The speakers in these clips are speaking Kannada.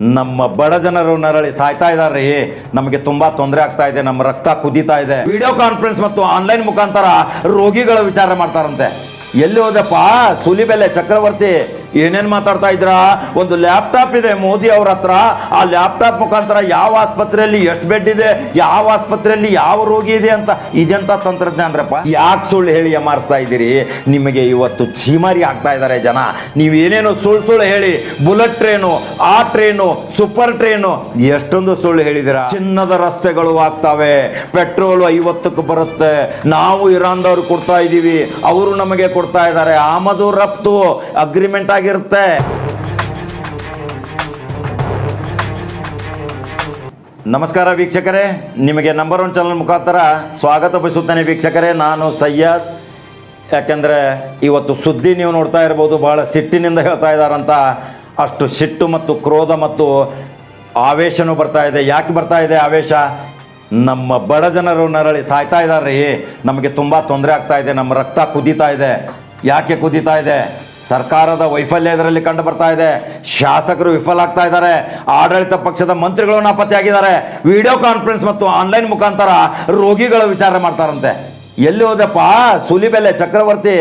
ನಮ್ಮ ಬಡ ಜನರು ನರಳಿ ಸಾಯ್ತಾ ಇದಾರೆ ನಮಗೆ ತುಂಬಾ ತೊಂದರೆ ಆಗ್ತಾ ಇದೆ, ನಮ್ಮ ರಕ್ತ ಕುದೀತಾ ಇದೆ. ವಿಡಿಯೋ ಕಾನ್ಫರೆನ್ಸ್ ಮತ್ತು ಆನ್ಲೈನ್ ಮುಖಾಂತರ ರೋಗಿಗಳ ವಿಚಾರ ಮಾಡ್ತಾರಂತೆ. ಎಲ್ಲಿ ಹೋದಪ್ಪ? ಸುಲಿಬೆಲೆ ಚಕ್ರವರ್ತಿ. ಏನೇನ್ ಮಾತಾಡ್ತಾ ಇದ್ರ? ಒಂದು ಲ್ಯಾಪ್ಟಾಪ್ ಇದೆ ಮೋದಿ ಅವ್ರ ಹತ್ರ. ಆ ಲ್ಯಾಪ್ಟಾಪ್ ಮುಖಾಂತರ ಯಾವ ಆಸ್ಪತ್ರೆಯಲ್ಲಿ ಎಷ್ಟು ಬೆಡ್ ಇದೆ, ಯಾವ ಆಸ್ಪತ್ರೆಯಲ್ಲಿ ಯಾವ ರೋಗಿ ಇದೆ ಅಂತ ಇದೆಂತ ತಂತ್ರಜ್ಞಾನರಪ್ಪ? ಯಾಕೆ ಸುಳ್ಳು ಹೇಳಿ ಎಮಾರಿಸ್ತಾ ಇದ್ದೀರಿ? ನಿಮಗೆ ಇವತ್ತು ಚೀಮಾರಿ ಆಗ್ತಾ ಇದ್ದಾರೆ ಜನ. ನೀವೇನೇನೋ ಸುಳ್ಳು ಸುಳ್ಳು ಹೇಳಿ, ಬುಲೆಟ್ ಟ್ರೈನು, ಆ ಟ್ರೈನು, ಸೂಪರ್ ಟ್ರೈನು, ಎಷ್ಟೊಂದು ಸುಳ್ಳು ಹೇಳಿದಿರ ಚಿನ್ನದ ರಸ್ತೆಗಳು ಆಗ್ತಾವೆ, ಪೆಟ್ರೋಲ್ ಐವತ್ತಕ್ಕೆ ಬರುತ್ತೆ. ನಾವು ಇರಾನ್ದವ್ರು ಕೊಡ್ತಾ ಇದ್ದೀವಿ, ಅವರು ನಮಗೆ ಕೊಡ್ತಾ ಇದ್ದಾರೆ. ಆಮದು ರಫ್ತು, ಅಗ್ರಿಮೆಂಟ್ ಆಗಿರುತ್ತೆ. ನಮಸ್ಕಾರ ವೀಕ್ಷಕರೇ, ನಿಮಗೆ ನಂಬರ್ ಒನ್ ಚಾನಲ್ ಮುಖಾಂತರ ಸ್ವಾಗತ ಬಯಸುತ್ತೇನೆ ವೀಕ್ಷಕರೇ. ನಾನು ಸಯ್ಯದ್ ಯಾಕೆಂದರೆ ಇವತ್ತು ಸುದ್ದಿ ನೀವು ನೋಡ್ತಾ ಇರ್ಬೋದು ಭಾಳ ಸಿಟ್ಟಿನಿಂದ ಹೇಳ್ತಾ ಇದ್ದಾರಂತ. ಅಷ್ಟು ಸಿಟ್ಟು ಮತ್ತು ಕ್ರೋಧ ಮತ್ತು ಆವೇಶನೂ ಬರ್ತಾ ಇದೆ. ಯಾಕೆ ಬರ್ತಾ ಇದೆ ಆವೇಶ? ನಮ್ಮ ಬಡ ಜನರು ನರಳಿ ಸಾಯ್ತಾ ಇದ್ದಾರೆ ನಮಗೆ ತುಂಬ ತೊಂದರೆ ಆಗ್ತಾ ಇದೆ, ನಮ್ಮ ರಕ್ತ ಕುದೀತಾ ಇದೆ. ಯಾಕೆ ಕುದೀತಾ ಇದೆ? ಸರ್ಕಾರದ ವೈಫಲ್ಯ ಇದರಲ್ಲಿ ಕಂಡು ಬರ್ತಾ ಇದೆ. ಶಾಸಕರು ವಿಫಲ ಆಗ್ತಾ ಇದ್ದಾರೆ. ಆಡಳಿತ ಪಕ್ಷದ ಮಂತ್ರಿಗಳು ನಾಪತ್ತೆಯಾಗಿದ್ದಾರೆ. ವಿಡಿಯೋ ಕಾನ್ಫರೆನ್ಸ್ ಮತ್ತು ಆನ್ಲೈನ್ ಮುಖಾಂತರ ರೋಗಿಗಳ ವಿಚಾರ ಮಾಡ್ತಾರಂತೆ. ಎಲ್ಲಿ ಹೋದಪ್ಪ? ಸುಲಿಬೆಲೆ ಚಕ್ರವರ್ತಿ,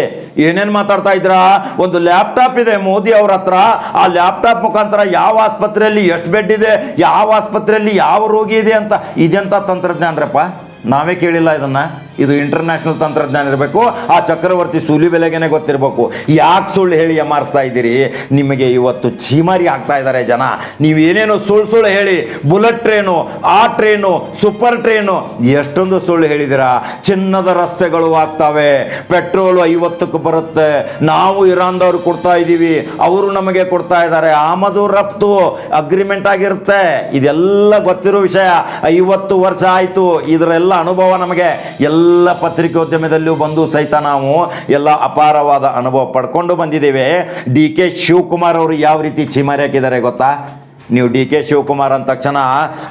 ಏನೇನು ಮಾತಾಡ್ತಾ ಇದ್ರ ಒಂದು ಲ್ಯಾಪ್ಟಾಪ್ ಇದೆ ಮೋದಿ ಅವ್ರ ಹತ್ರ. ಆ ಲ್ಯಾಪ್ಟಾಪ್ ಮುಖಾಂತರ ಯಾವ ಆಸ್ಪತ್ರೆಯಲ್ಲಿ ಎಷ್ಟು ಬೆಡ್ ಇದೆ, ಯಾವ ಆಸ್ಪತ್ರೆಯಲ್ಲಿ ಯಾವ ರೋಗಿ ಇದೆ ಅಂತ ಇದೆಂತ ತಂತ್ರಜ್ಞಾನರಪ್ಪ? ನಾವೇ ಕೇಳಿಲ್ಲ ಇದನ್ನ. ಇದು ಇಂಟರ್ನ್ಯಾಷನಲ್ ತಂತ್ರಜ್ಞಾನ ಇರಬೇಕು, ಆ ಚಕ್ರವರ್ತಿ ಸೂಲಿ ಬೆಲೆಗೆನೆ ಗೊತ್ತಿರಬೇಕು. ಯಾಕೆ ಸುಳ್ಳು ಹೇಳಿ ಎಮಾರಿಸ್ತಾ ಇದ್ದೀರಿ? ನಿಮಗೆ ಇವತ್ತು ಚೀಮಾರಿ ಆಗ್ತಾ ಇದ್ದಾರೆ ಜನ. ನೀವು ಏನೇನು ಸುಳ್ಳು ಸುಳ್ಳು ಹೇಳಿ, ಬುಲೆಟ್ ಟ್ರೈನು, ಆ ಟ್ರೈನು, ಸೂಪರ್ ಟ್ರೈನು, ಎಷ್ಟೊಂದು ಸುಳ್ಳು ಹೇಳಿದಿರಾ ಚಿನ್ನದ ರಸ್ತೆಗಳು ಆಗ್ತವೆ, ಪೆಟ್ರೋಲು ಐವತ್ತಕ್ಕೆ ಬರುತ್ತೆ. ನಾವು ಇರಾನ್ದವ್ರು ಕೊಡ್ತಾ ಇದ್ದೀವಿ, ಅವರು ನಮಗೆ ಕೊಡ್ತಾ ಇದ್ದಾರೆ. ಆಮದು ರಫ್ತು ಅಗ್ರಿಮೆಂಟ್ ಆಗಿರುತ್ತೆ. ಇದೆಲ್ಲ ಗೊತ್ತಿರೋ ವಿಷಯ, ಐವತ್ತು ವರ್ಷ ಆಯಿತು. ಇದರೆಲ್ಲ ಅನುಭವ ನಮಗೆ. ಎಲ್ಲ ಪತ್ರಿಕೋದ್ಯಮದಲ್ಲೂ ಬಂದು ಸಹಿತ ನಾವು ಎಲ್ಲ ಅಪಾರವಾದ ಅನುಭವ ಪಡ್ಕೊಂಡು ಬಂದಿದ್ದೇವೆ. ಡಿ ಕೆ ಶಿವಕುಮಾರ್ ಅವರು ಯಾವ ರೀತಿ ಚಿಮರಿ ಹಾಕಿದ್ದಾರೆ ಗೊತ್ತಾ? ನೀವು ಡಿ ಕೆ ಶಿವಕುಮಾರ್ ಅಂದ ತಕ್ಷಣ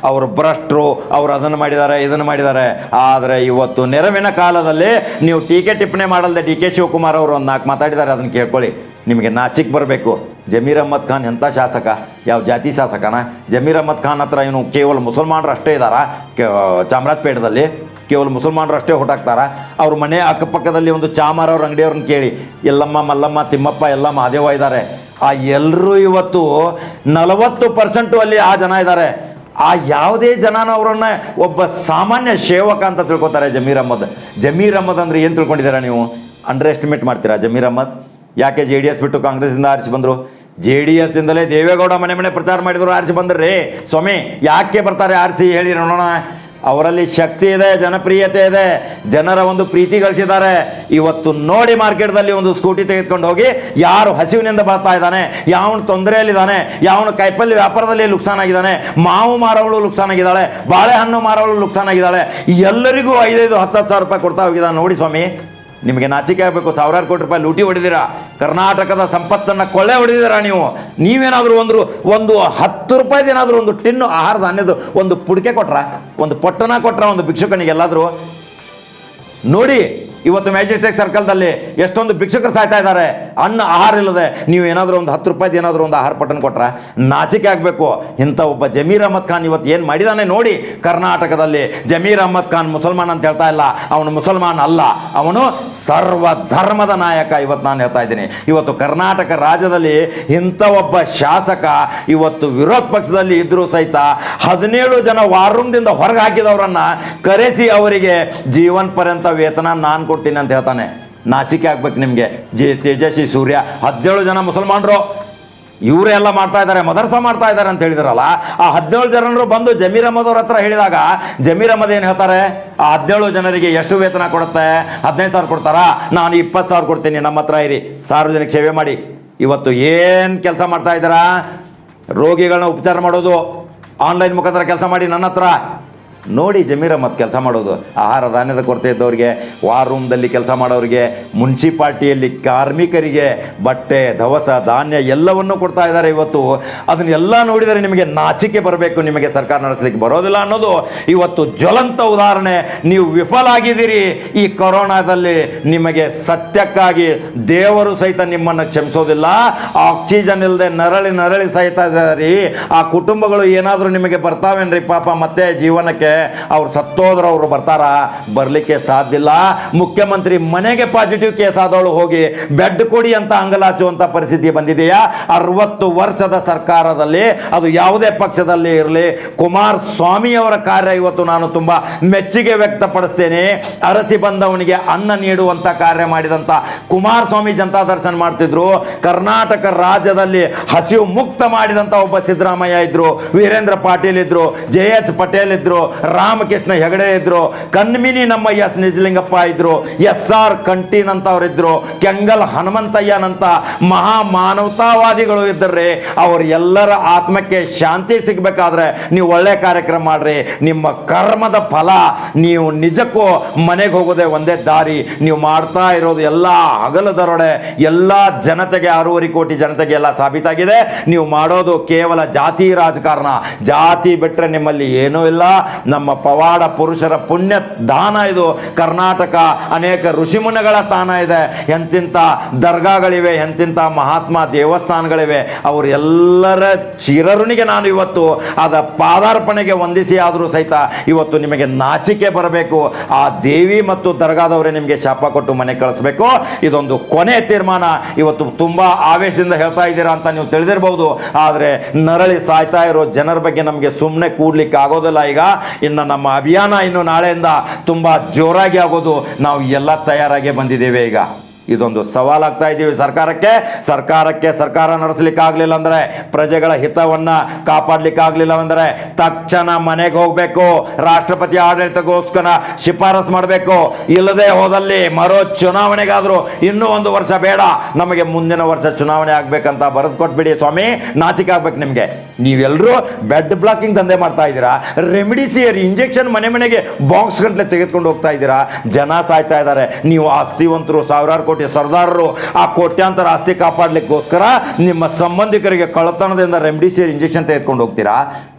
ಅವರು ಭ್ರಷ್ಟರು ಅವರು ಅದನ್ನು ಮಾಡಿದ್ದಾರೆ, ಇದನ್ನು ಮಾಡಿದ್ದಾರೆ. ಆದರೆ ಇವತ್ತು ನೆರವಿನ ಕಾಲದಲ್ಲಿ ನೀವು ಟೀಕೆ ಟಿಪ್ಪಣಿ ಮಾಡಲ್ದೆ ಡಿ ಕೆ ಶಿವಕುಮಾರ್ ಅವರು ಒಂದು ನಾಲ್ಕು ಮಾತಾಡಿದ್ದಾರೆ, ಅದನ್ನು ಕೇಳ್ಕೊಳ್ಳಿ. ನಿಮಗೆ ನಾಚಿಕ್ ಬರಬೇಕು. ಜಮೀರ್ ಅಹ್ಮದ್ ಖಾನ್ ಎಂಥ ಶಾಸಕ? ಯಾವ ಜಾತಿ ಶಾಸಕನ? ಜಮೀರ್ ಅಹ್ಮದ್ ಖಾನ್ ಹತ್ರ ಇವನು ಕೇವಲ ಮುಸಲ್ಮಾನರು ಅಷ್ಟೇ ಇದ್ದಾರಾ ಚಾಮರಾಜಪೇಟದಲ್ಲಿ? ಕೇವಲ ಮುಸಲ್ಮಾನರು ಅಷ್ಟೇ ಹೊಟ್ಟಾಕ್ತಾರ ಅವ್ರ ಮನೆ ಅಕ್ಕಪಕ್ಕದಲ್ಲಿ ಒಂದು ಚಾಮಾರವ್ರ ಅಂಗಡಿಯವ್ರನ್ನ ಕೇಳಿ, ಎಲ್ಲಮ್ಮ, ಮಲ್ಲಮ್ಮ, ತಿಮ್ಮಪ್ಪ, ಎಲ್ಲ ಮಹಾದೇವ ಇದ್ದಾರೆ ಆ ಎಲ್ಲರೂ ಇವತ್ತು ನಲವತ್ತು ಪರ್ಸೆಂಟು ಅಲ್ಲಿ ಆ ಜನ ಇದ್ದಾರೆ ಆ ಯಾವುದೇ ಜನನ ಅವರನ್ನ ಒಬ್ಬ ಸಾಮಾನ್ಯ ಸೇವಕ ಅಂತ ತಿಳ್ಕೊತಾರೆ ಜಮೀರ್ ಅಹ್ಮದ್. ಜಮೀರ್ ಅಹ್ಮದ್ ಅಂದ್ರೆ ಏನು ತಿಳ್ಕೊಂಡಿದ್ದೀರಾ ನೀವು? ಅಂಡರ್ ಎಸ್ಟಿಮೇಟ್ ಮಾಡ್ತೀರಾ ಜಮೀರ್ ಅಹ್ಮದ್? ಯಾಕೆ ಜೆ ಡಿ ಎಸ್ ಬಿಟ್ಟು ಕಾಂಗ್ರೆಸ್ಸಿಂದ ಆರಿಸಿ ಬಂದರು? ಜೆ ಡಿ ಎಸ್ದಿಂದಲೇ ದೇವೇಗೌಡ ಮನೆ ಮನೆ ಪ್ರಚಾರ ಮಾಡಿದ್ರು ಆರಿಸಿ ಬಂದ್ರಿ. ಸ್ವಾಮಿ, ಯಾಕೆ ಬರ್ತಾರೆ ಆರಿಸಿ? ಹೇಳಿ ನೋಡೋಣ. ಅವರಲ್ಲಿ ಶಕ್ತಿ ಇದೆ, ಜನಪ್ರಿಯತೆ ಇದೆ, ಜನರ ಒಂದು ಪ್ರೀತಿ ಗಳಿಸಿದ್ದಾರೆ. ಇವತ್ತು ನೋಡಿ ಮಾರ್ಕೆಟ್ದಲ್ಲಿ ಒಂದು ಸ್ಕೂಟಿ ತೆಗೆದುಕೊಂಡು ಹೋಗಿ, ಯಾರು ಹಸಿವಿನಿಂದ ಬರ್ತಾ ಇದ್ದಾನೆ, ಯಾವನು ತೊಂದರೆಯಲ್ಲಿದ್ದಾನೆ, ಯಾವನು ಕೈಪಲ್ಲಿ ವ್ಯಾಪಾರದಲ್ಲಿ ಆಗಿದ್ದಾನೆ, ಮಾವು ಮಾರವಳು ಆಗಿದ್ದಾಳೆ, ಬಾಳೆಹಣ್ಣು ಮಾರವಳು ಆಗಿದ್ದಾಳೆ, ಎಲ್ಲರಿಗೂ ಐದೈದು ಹತ್ತು ಹತ್ತು ಸಾವಿರ ರೂಪಾಯಿ ಕೊಡ್ತಾ ಹೋಗಿದ್ದಾನೆ. ನೋಡಿ ಸ್ವಾಮಿ ನಿಮಗೆ ನಾಚಿಕೆ ಆಗಬೇಕು. ಸಾವಿರಾರು ಕೋಟಿ ರೂಪಾಯಿ ಲೂಟಿ ಹೊಡೆದಿರಾ. ಕರ್ನಾಟಕದ ಸಂಪತ್ತನ್ನು ಕೊಳ್ಳೆ ಹೊಡೆದಿದ್ದೀರಾ ನೀವು? ನೀವೇನಾದರೂ ಒಂದು ಒಂದು ಹತ್ತು ರೂಪಾಯಿದು ಏನಾದರೂ ಒಂದು ಟಿನ್ನು ಆಹಾರ ಧಾನ್ಯದ ಒಂದು ಪುಡಿಕೆ ಕೊಟ್ರ? ಒಂದು ಪೊಟ್ಟನ ಕೊಟ್ರ? ಒಂದು ಭಿಕ್ಷುಕನಿಗೆ ಎಲ್ಲಾದರೂ ನೋಡಿ ಇವತ್ತು ಮ್ಯಾಜಿಸ್ಟ್ರೇಟ್ ಸರ್ಕಲ್ದಲ್ಲಿ ಎಷ್ಟೊಂದು ಭಿಕ್ಷುಕರು ಸಾಯ್ತಾ ಇದ್ದಾರೆ. ಅನ್ನ, ಆಹಾರ ಇಲ್ಲದೆ ನೀವು ಏನಾದರೂ ಒಂದು ಹತ್ತು ರೂಪಾಯಿದು ಏನಾದರೂ ಒಂದು ಆಹಾರ ಪಟ್ಟಣ ಕೊಟ್ರೆ ನಾಚಿಕೆ ಆಗಬೇಕು. ಇಂಥ ಒಬ್ಬ ಜಮೀರ್ ಅಹಮದ್ ಖಾನ್ ಇವತ್ತು ಏನು ಮಾಡಿದಾನೆ ನೋಡಿ. ಕರ್ನಾಟಕದಲ್ಲಿ ಜಮೀರ್ ಅಹಮದ್ ಖಾನ್ ಮುಸಲ್ಮಾನ್ ಅಂತ ಹೇಳ್ತಾ ಇಲ್ಲ. ಅವನು ಮುಸಲ್ಮಾನ್ ಅಲ್ಲ. ಅವನು ಸರ್ವ ಧರ್ಮದ ನಾಯಕ ಇವತ್ತು ನಾನು ಹೇಳ್ತಾ ಇದ್ದೀನಿ. ಇವತ್ತು ಕರ್ನಾಟಕ ರಾಜ್ಯದಲ್ಲಿ ಇಂಥ ಒಬ್ಬ ಶಾಸಕ ಇವತ್ತು ವಿರೋಧ ಪಕ್ಷದಲ್ಲಿ ಇದ್ದರೂ ಸಹಿತ ಹದಿನೇಳು ಜನ ವಾರ್ರೂಮ್ದಿಂದ ಹೊರಗೆ ಹಾಕಿದವರನ್ನು ಕರೆಸಿ ಅವರಿಗೆ ಜೀವನ್ ಪರ್ಯಂತ ವೇತನ ನಾನು ಕೊಡ್ತೀನಿ ಅಂತ ಹೇಳ್ತಾನೆ. ನಾಚಿಕೆ ಆಗ್ಬೇಕು ನಿಮಗೆ. ಜೆ, ತೇಜಸ್ವಿ, ಸೂರ್ಯ, ಹದಿನೇಳು ಜನ ಮುಸಲ್ಮಾನರು. ಇವರೇ ಎಲ್ಲ ಮಾಡ್ತಾ ಇದ್ದಾರೆ, ಮದರ್ಸ ಮಾಡ್ತಾ ಇದ್ದಾರೆ ಅಂತ ಹೇಳಿದ್ರಲ್ಲ, ಆ ಹದಿನೇಳು ಜನರು ಬಂದು ಜಮೀರ್ ಅಹಮದ್ ಅವ್ರ ಹತ್ರ ಹೇಳಿದಾಗ, ಜಮೀರ್ ಅಹಮದ್ ಏನು ಹೇಳ್ತಾರೆ? ಆ ಹದಿನೇಳು ಜನರಿಗೆ ಎಷ್ಟು ವೇತನ ಕೊಡುತ್ತೆ? ಹದಿನೈದು ಸಾವಿರ ಕೊಡ್ತಾರಾ? ನಾನು ಇಪ್ಪತ್ತು ಸಾವಿರ ಕೊಡ್ತೀನಿ, ನಮ್ಮ ಹತ್ರ ಇರಿ. ಸಾರ್ವಜನಿಕ ಸೇವೆ ಮಾಡಿ. ಇವತ್ತು ಏನು ಕೆಲಸ ಮಾಡ್ತಾ ಇದ್ದೀರಾ? ರೋಗಿಗಳನ್ನ ಉಪಚಾರ ಮಾಡೋದು ಆನ್ಲೈನ್ ಮುಖಾಂತರ ಕೆಲಸ ಮಾಡಿ ನನ್ನ ಹತ್ರ. ನೋಡಿ ಜಮೀರ ಮತ್ತು ಕೆಲಸ ಮಾಡೋದು. ಆಹಾರ ಧಾನ್ಯದ ಕೊರತೆ ಇದ್ದವ್ರಿಗೆ ವಾರ್ ರೂಮ್ದಲ್ಲಿ ಕೆಲಸ ಮಾಡೋರಿಗೆ, ಮುನ್ಸಿಪಾಲ್ಟಿಯಲ್ಲಿ ಕಾರ್ಮಿಕರಿಗೆ ಬಟ್ಟೆ, ದವಸ, ಧಾನ್ಯ ಎಲ್ಲವನ್ನೂ ಕೊಡ್ತಾ ಇದ್ದಾರೆ ಇವತ್ತು. ಅದನ್ನೆಲ್ಲ ನೋಡಿದರೆ ನಿಮಗೆ ನಾಚಿಕೆ ಬರಬೇಕು, ನಿಮಗೆ ಸರ್ಕಾರ ನಡೆಸಲಿಕ್ಕೆ ಬರೋದಿಲ್ಲ ಅನ್ನೋದು. ಇವತ್ತು ಜ್ವಲಂತ ಉದಾಹರಣೆ. ನೀವು ವಿಫಲ ಆಗಿದ್ದೀರಿ. ಈ ಕೊರೋನಾದಲ್ಲಿ ನಿಮಗೆ ಸತ್ಯಕ್ಕಾಗಿ ದೇವರು ಸಹಿತ ನಿಮ್ಮನ್ನು ಕ್ಷಮಿಸೋದಿಲ್ಲ. ಆಕ್ಸಿಜನ್ ಇಲ್ಲದೆ ನರಳಿ ನರಳಿ ಸಹಿತ ಇದ್ದಾರೆ. ಆ ಕುಟುಂಬಗಳು ಏನಾದರೂ ನಿಮಗೆ ಬರ್ತಾವೇನ್ರಿ ಪಾಪ ಮತ್ತೆ ಜೀವನಕ್ಕೆ? ಅವ್ರು ಸತ್ತೋದ್ರ, ಅವರು ಬರ್ತಾರ. ಬರಲಿಕ್ಕೆ ಸಾಧ್ಯ ಇಲ್ಲ. ಮುಖ್ಯಮಂತ್ರಿ ಮನೆಗೆ ಪಾಸಿಟಿವ್ ಕೇಸ್ ಆದವಳು ಹೋಗಿ ಬೆಡ್ ಕೊಡಿ ಅಂತ ಅಂಗಲಾಚುವಂತ ಪರಿಸ್ಥಿತಿ ಬಂದಿದೆಯಾ? ಅರವತ್ತು ವರ್ಷದ ಸರ್ಕಾರದಲ್ಲಿ, ಅದು ಯಾವುದೇ ಪಕ್ಷದಲ್ಲಿ ಇರಲಿ. ಕುಮಾರ್ ಅವರ ಕಾರ್ಯ ಇವತ್ತು ನಾನು ತುಂಬಾ ಮೆಚ್ಚುಗೆ ವ್ಯಕ್ತಪಡಿಸ್ತೇನೆ. ಅರಸಿ ಬಂದವನಿಗೆ ಅನ್ನ ನೀಡುವಂತ ಕಾರ್ಯ ಮಾಡಿದಂತ ಕುಮಾರಸ್ವಾಮಿ ಜನತಾ ದರ್ಶನ ಮಾಡ್ತಿದ್ರು. ಕರ್ನಾಟಕ ರಾಜ್ಯದಲ್ಲಿ ಹಸಿವು ಮುಕ್ತ ಮಾಡಿದಂತ ಒಬ್ಬ ಸಿದ್ದರಾಮಯ್ಯ ಇದ್ರು. ವೀರೇಂದ್ರ ಪಾಟೀಲ್ ಇದ್ರು. ಜೆ ಎಚ್ ಪಟೇಲ್ ಇದ್ರು. ರಾಮಕೃಷ್ಣ ಹೆಗಡೆ ಇದ್ರು ಕನ್ಮಿನಿ ನಮ್ಮ ಎಸ್ ನಿಜಲಿಂಗಪ್ಪ ಇದ್ರು ಎಸ್ ಆರ್ ಕಂಟೀನ್ ಅಂತ ಅವರಿದ್ರು ಕೆಂಗಲ್ ಹನುಮಂತಯ್ಯನಂತ ಮಹಾ ಮಾನವತಾವಾದಿಗಳು ಇದ್ದರೆ ಅವ್ರ ಎಲ್ಲರ ಆತ್ಮಕ್ಕೆ ಶಾಂತಿ ಸಿಗಬೇಕಾದ್ರೆ ನೀವು ಒಳ್ಳೆ ಕಾರ್ಯಕ್ರಮ ಮಾಡ್ರಿ. ನಿಮ್ಮ ಕರ್ಮದ ಫಲ ನೀವು ನಿಜಕ್ಕೂ ಮನೆಗೆ ಹೋಗೋದೇ ಒಂದೇ ದಾರಿ. ನೀವು ಮಾಡ್ತಾ ಇರೋದು ಎಲ್ಲ ಹಗಲು ದರೋಡೆ ಎಲ್ಲ ಜನತೆಗೆ ಆರೂವರೆ ಕೋಟಿ ಜನತೆಗೆ ಎಲ್ಲ ಸಾಬೀತಾಗಿದೆ. ನೀವು ಮಾಡೋದು ಕೇವಲ ಜಾತಿ ರಾಜಕಾರಣ. ಜಾತಿ ಬಿಟ್ಟರೆ ನಿಮ್ಮಲ್ಲಿ ಏನೂ ಇಲ್ಲ. ನಮ್ಮ ಪವಾಡ ಪುರುಷರ ಪುಣ್ಯ ದಾನ ಇದು. ಕರ್ನಾಟಕ ಅನೇಕ ಋಷಿಮುನಿಗಳ ಸ್ಥಾನ ಇದೆ. ಎಂತಿಂಥ ದರ್ಗಾಗಳಿವೆ ಎಂತಿಂಥ ಮಹಾತ್ಮ ದೇವಸ್ಥಾನಗಳಿವೆ. ಅವರೆಲ್ಲರ ಚಿರರುಣಿಗೆ ನಾನು ಇವತ್ತು ಅದ ಪಾದಾರ್ಪಣೆಗೆ ವಂದಿಸಿ ಆದರೂ ಸಹಿತ ಇವತ್ತು ನಿಮಗೆ ನಾಚಿಕೆ ಬರಬೇಕು. ಆ ದೇವಿ ಮತ್ತು ದರ್ಗಾದವರೇ ನಿಮಗೆ ಶಾಪ ಕೊಟ್ಟು ಮನೆ ಕಳಿಸ್ಬೇಕು. ಇದೊಂದು ಕೊನೆ ತೀರ್ಮಾನ. ಇವತ್ತು ತುಂಬಾ ಆವೇಶದಿಂದ ಹೇಳ್ತಾ ಇದ್ದೀರಾ ಅಂತ ನೀವು ತಿಳಿದಿರಬಹುದು ಆದರೆ ನರಳಿ ಸಾಯ್ತಾ ಇರೋ ಜನರ ಬಗ್ಗೆ ನಮಗೆ ಸುಮ್ಮನೆ ಕೂಡ್ಲಿಕ್ಕೆ ಆಗೋದಿಲ್ಲ ಈಗ. ಇನ್ನು ನಮ್ಮ ಅಭಿಯಾನ ಇನ್ನು ನಾಳೆಯಿಂದ ತುಂಬ ಜೋರಾಗಿ ಆಗೋದು ನಾವು ಎಲ್ಲ ತಯಾರಾಗಿ ಬಂದಿದ್ದೇವೆ ಈಗ. ಇದೊಂದು ಸವಾಲಾಗ್ತಾ ಇದ್ದೀವಿ ಸರ್ಕಾರಕ್ಕೆ. ಸರ್ಕಾರಕ್ಕೆ ಸರ್ಕಾರ ನಡೆಸಲಿಕ್ಕೆ ಆಗಲಿಲ್ಲ ಅಂದರೆ ಪ್ರಜೆಗಳ ಹಿತವನ್ನ ಕಾಪಾಡಲಿಕ್ಕಾಗಲಿಲ್ಲ ಅಂದರೆ ತಕ್ಷಣ ಮನೆಗೆ ಹೋಗಬೇಕು. ರಾಷ್ಟ್ರಪತಿ ಆಡಳಿತಗೋಸ್ಕರ ಶಿಫಾರಸ್ ಮಾಡಬೇಕು. ಇಲ್ಲದೆ ಹೋದಲ್ಲಿ ಮರೋ ಚುನಾವಣೆಗಾದರೂ ಇನ್ನೂ ಒಂದು ವರ್ಷ ಬೇಡ. ನಮಗೆ ಮುಂದಿನ ವರ್ಷ ಚುನಾವಣೆ ಆಗಬೇಕಂತ ಬರೆದು ಕೊಟ್ಬಿಡಿ ಸ್ವಾಮಿ. ನಾಚಿಕೆ ಆಗ್ಬೇಕು ನಿಮಗೆ. ನೀವೆಲ್ಲರೂ ಬೆಡ್ ಬ್ಲಾಕಿಂಗ್ ದಂಧೆ ಮಾಡ್ತಾ ಇದ್ದೀರಾ? ರೆಮಿಡಿಸಿಯರ್ ಇಂಜೆಕ್ಷನ್ ಮನೆ ಮನೆಗೆ ಬಾಕ್ಸ್ ಗಂಟ್ಲೆ ತೆಗೆದುಕೊಂಡು ಹೋಗ್ತಾ ಇದ್ದೀರಾ? ಜನ ಸಾಯ್ತಾ ಇದ್ದಾರೆ. ನೀವು ಆಸ್ತಿವಂತರು ಸಾವಿರಾರು ಸರ್ದಾರರು ಆ ಕೋಟ್ಯಾಂತರ ಆಸ್ತಿ ಕಾಪಾಡಲಿಕ್ಕೋಸ್ಕರ ನಿಮ್ಮ ಸಂಬಂಧಿಕರಿಗೆ ಕಳ್ಳತನದಿಂದ ರೆಮಿಡಿಸಿಯರ್ ಇಂಜೆಕ್ಷನ್ ತೆಗೆದುಕೊಂಡು ಹೋಗ್ತೀರಾ?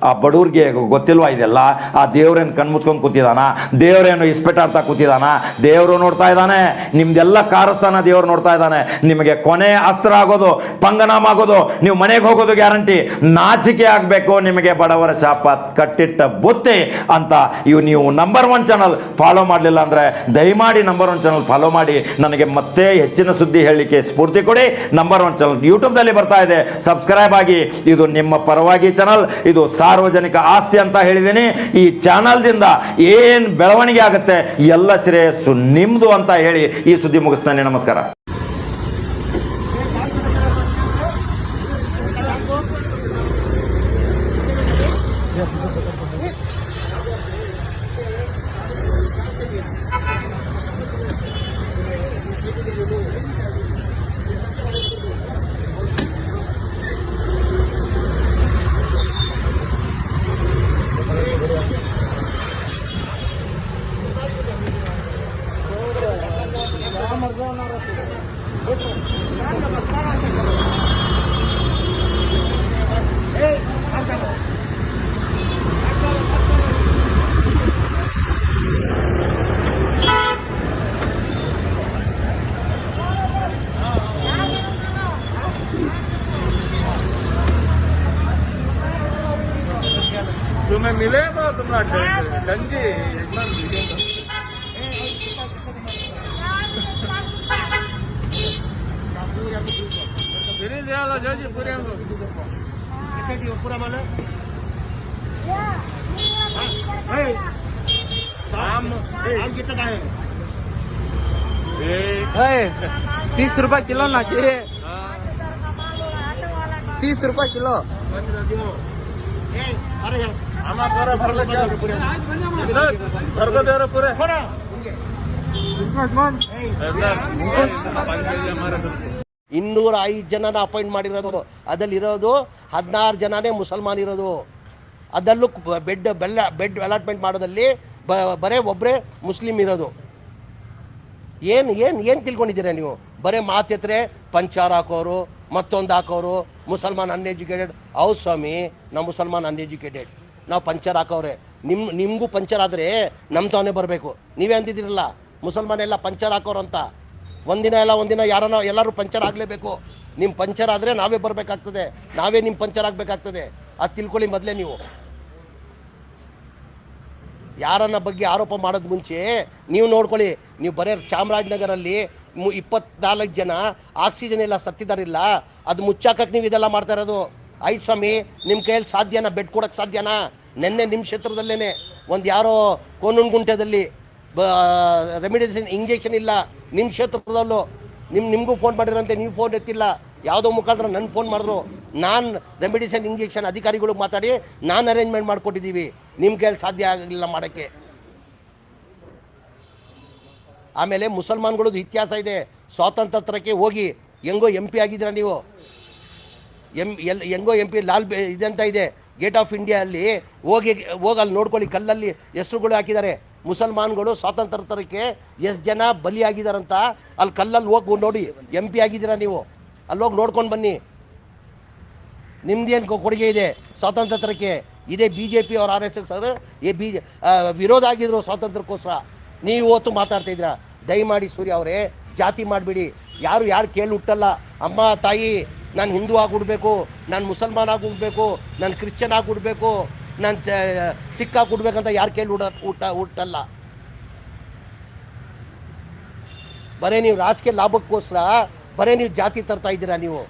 ಆ ಬಡವ್ರಿಗೆ ಗೊತ್ತಿಲ್ವಾ ಇದೆಲ್ಲ? ಆ ದೇವ್ರೇನು ಕಣ್ಮುಚ್ಕೊಂಡು ಕೂತಿದಾನ? ದೇವ್ರೇನು ಇಸ್ಪೆಟಾಡ್ತಾ ಕೂತಿದಾನ? ದೇವರು ನೋಡ್ತಾ ಇದ್ದಾನೆ. ನಿಮ್ದೆಲ್ಲ ಕಾರಸ್ಥಾನ ದೇವ್ರು ನೋಡ್ತಾ ಇದ್ದಾನೆ. ನಿಮಗೆ ಕೊನೆ ಅಸ್ತ್ರ ಆಗೋದು, ಪಂಗನಾಮ ಆಗೋದು, ನೀವು ಮನೆಗೆ ಹೋಗೋದು ಗ್ಯಾರಂಟಿ. ನಾಚಿಕೆ ಆಗಬೇಕು, ನಿಮಗೆ ಬಡವರ ಶಾಪ ಕಟ್ಟಿಟ್ಟ ಬುತ್ತಿ ಅಂತ ಇವು ನೀವು ನಂಬರ್ ಒನ್ ಚಾನಲ್ ಫಾಲೋ ಮಾಡಲಿಲ್ಲ ಅಂದರೆ ದಯಮಾಡಿ ನಂಬರ್ ಒನ್ ಚಾನಲ್ ಫಾಲೋ ಮಾಡಿ. ನನಗೆ ಮತ್ತೆ ಹೆಚ್ಚಿನ ಸುದ್ದಿ ಹೇಳಲಿಕ್ಕೆ ಸ್ಫೂರ್ತಿ ಕೊಡಿ. ನಂಬರ್ ಒನ್ ಚಾನಲ್ ಯೂಟ್ಯೂಬ್ದಲ್ಲಿ ಬರ್ತಾ ಇದೆ. ಸಬ್ಸ್ಕ್ರೈಬ್ ಆಗಿ. ಇದು ನಿಮ್ಮ ಪರವಾಗಿ ಚಾನಲ್ ಇದು ಸಾರ್ವಜನಿಕ ಆಸ್ತಿ ಅಂತ ಹೇಳಿದ್ದೀನಿ. ಈ ಚಾನಲ್ದಿಂದ ಏನು ಬೆಳವಣಿಗೆ ಆಗುತ್ತೆ ಎಲ್ಲ ಶ್ರೇಯಸ್ಸು ನಿಮ್ಮದು ಅಂತ ಹೇಳಿ ಈ ಸುದ್ದಿ ಮುಗಿಸ್ತಾನೆ. ನಮಸ್ಕಾರ. मिलेगा तुम्हारा गंजी एकदम मिलेगा फिर द्यायला जायची पुऱ्या पुरा मला आम आम किती आहे अय, तीस रुपये किलो ना के तीस रुपये किलो ಇನ್ನೂರ ಐದು ಜನನ ಅಪಾಯಿಂಟ್ ಮಾಡಿರೋದು. ಅದಲ್ಲಿರೋದು ಹದಿನಾರು ಜನನೇ ಮುಸಲ್ಮಾನ್ ಇರೋದು. ಅದಲ್ಲೂ ಬೆಡ್, ಬೆಲ್ಲ, ಬೆಡ್ ಅಲಾಟ್ಮೆಂಟ್ ಮಾಡೋದಲ್ಲಿ ಬರೇ ಒಬ್ಬರೇ ಮುಸ್ಲಿಂ ಇರೋದು. ಏನು ಏನು ಏನು ತಿಳ್ಕೊಂಡಿದ್ದೀರಾ ನೀವು? ಬರೀ ಮಾತೆತ್ತರೆ ಪಂಚಾರ ಹಾಕೋರು ಮತ್ತೊಂದು ಹಾಕೋರು ಮುಸಲ್ಮಾನ್ ಅನ್ಎಜುಕೇಟೆಡ್ ಹೌ ಸ್ವಾಮಿ, ನಾವು ಮುಸಲ್ಮಾನ್ ಅನ್ಎಜುಕೇಟೆಡ್ ನಾವು ಪಂಚರ್ ಹಾಕೋರೆ ನಿಮ್ಮ ನಿಮಗೂ ಪಂಚರ್ ಆದರೆ ನಮ್ಮ ತಾನೇ ಬರಬೇಕು. ನೀವೇ ಅಂದಿದ್ದೀರಲ್ಲ, ಮುಸಲ್ಮಾನ್ ಎಲ್ಲ ಪಂಚರ್ ಹಾಕೋರು ಅಂತ. ಒಂದಿನ ಎಲ್ಲ, ಒಂದಿನ ಯಾರನ್ನ ಎಲ್ಲರೂ ಪಂಚರ್ ಆಗಲೇಬೇಕು. ನಿಮ್ಮ ಪಂಚರ್ ಆದರೆ ನಾವೇ ಬರಬೇಕಾಗ್ತದೆ. ನಾವೇ ನಿಮ್ಮ ಪಂಚರ್ ಆಗಬೇಕಾಗ್ತದೆ. ಅದು ತಿಳ್ಕೊಳ್ಳಿ ಮೊದಲೇ ನೀವು. ಯಾರನ್ನ ಬಗ್ಗೆ ಆರೋಪ ಮಾಡೋದು ಮುಂಚೆ ನೀವು ನೋಡ್ಕೊಳ್ಳಿ. ನೀವು ಬರೇ ಚಾಮರಾಜನಗರಲ್ಲಿ ಇಪ್ಪತ್ನಾಲ್ಕು ಜನ ಆಕ್ಸಿಜನ್ ಎಲ್ಲ ಸತ್ತಿದಾರಿಲ್ಲ. ಅದು ಮುಚ್ಚಾಕಕ್ಕೆ ನೀವು ಇದೆಲ್ಲ ಮಾಡ್ತಾ ಇರೋದು. ಆಯ್ತು ಸ್ವಾಮಿ ನಿಮ್ಮ ಕೈಯಲ್ಲಿ ಸಾಧ್ಯನಾ ಬೆಡ್ ಕೊಡೋಕ್ಕೆ ಸಾಧ್ಯನಾ ನಿನ್ನೆ ನಿಮ್ಮ ಕ್ಷೇತ್ರದಲ್ಲೇ ಒಂದು ಯಾರೋ ಕೋನುಂಗುಂಟೆದಲ್ಲಿ ಬ ರೆಮಿಡಿಸಿನ್ ಇಂಜೆಕ್ಷನ್ ಇಲ್ಲ. ನಿಮ್ಮ ಕ್ಷೇತ್ರದಲ್ಲೂ. ನಿಮ್ಮ ನಿಮಗೂ ಫೋನ್ ಮಾಡಿರೋಂತೆ, ನೀವು ಫೋನ್ ಎತ್ತಿಲ್ಲ. ಯಾವುದೋ ಮುಖಾಂತರ ನನ್ನ ಫೋನ್ ಮಾಡಿದ್ರು. ನಾನು ರೆಮಿಡಿಸನ್ ಇಂಜೆಕ್ಷನ್ ಅಧಿಕಾರಿಗಳಿಗೆ ಮಾತಾಡಿ, ನಾನು ಅರೇಂಜ್ಮೆಂಟ್ ಮಾಡಿಕೊಟ್ಟಿದ್ದೀವಿ. ನಿಮ್ಮ ಕೈಯಲ್ಲಿ ಸಾಧ್ಯ ಆಗಲಿಲ್ಲ ಮಾಡೋಕ್ಕೆ. ಆಮೇಲೆ ಮುಸಲ್ಮಾನ್ಗಳದ್ದು ಇತಿಹಾಸ ಇದೆ. ಸ್ವಾತಂತ್ರ್ಯಕ್ಕೆ ಹೋಗಿ ಹೆಂಗೋ ಎಂ ಪಿ ಆಗಿದ್ದೀರಾ ನೀವು? ಎಂ, ಎಲ್, ಹೆಂಗೋ ಎಂ ಪಿ ಲಾಲ್ ಬೆ, ಇದಂತ ಇದೆ. ಗೇಟ್ ಆಫ್ ಇಂಡಿಯಾ ಅಲ್ಲಿ ಹೋಗಿ ಹೋಗಿ ಅಲ್ಲಿ ನೋಡ್ಕೊಳ್ಳಿ, ಕಲ್ಲಲ್ಲಿ ಹೆಸರುಗಳು ಹಾಕಿದ್ದಾರೆ. ಮುಸಲ್ಮಾನ್ಗಳು ಸ್ವಾತಂತ್ರ್ಯಕ್ಕೆ ಎಷ್ಟು ಜನ ಬಲಿಯಾಗಿದ್ದಾರಂತ ಅಲ್ಲಿ ಕಲ್ಲಲ್ಲಿ ಹೋಗಿ ನೋಡಿ ಎಂ ಪಿ ಆಗಿದ್ದೀರಾ ನೀವು? ಅಲ್ಲಿ ಹೋಗಿ ನೋಡ್ಕೊಂಡು ಬನ್ನಿ. ನಿಮ್ದೇನು ಕೊಡುಗೆ ಇದೆ ಸ್ವಾತಂತ್ರ್ಯಕ್ಕೆ ಇದೇ ಬಿ ಜೆ ಪಿ ಅವ್ರ ಆರ್ ಎಸ್ ಎಸ್ ಅವರು ಏ ಬಿ ವಿರೋಧ ಆಗಿದ್ರು ಸ್ವಾತಂತ್ರ್ಯಕ್ಕೋಸ್ಕರ. ನೀವು ಇವತ್ತು ಮಾತಾಡ್ತಾ ಇದ್ದೀರಾ. ದಯಮಾಡಿ ಸೂರ್ಯ ಅವರೇ, ಜಾತಿ ಮಾಡಿಬಿಡಿ. ಯಾರು ಯಾರು ಕೇಳಿ ಹುಟ್ಟಲ್ಲ. ಅಮ್ಮ, ತಾಯಿ, ನಾನು ಹಿಂದೂ ಆಗಿ ಹುಡ್ಬೇಕು ನಾನು ಮುಸಲ್ಮಾನ ಆಗಿ ಹುಡ್ಬೇಕು ನಾನು ಕ್ರಿಶ್ಚಿಯನ್ ಆಗಿ ಹುಡ್ಬೇಕು ನಾನು ಸಿಕ್ಕಾಗಿ ಹುಡ್ಬೇಕಂತ ಯಾರು ಕೇಳಿ ಹುಡ ಊಟ ಹುಟ್ಟಲ್ಲ. ಬರೀ ನೀವು ರಾಜಕೀಯ ಲಾಭಕ್ಕೋಸ್ಕರ, ಬರೀ ನೀವು ಜಾತಿ ತರ್ತಾ ಇದ್ದೀರಾ ನೀವು?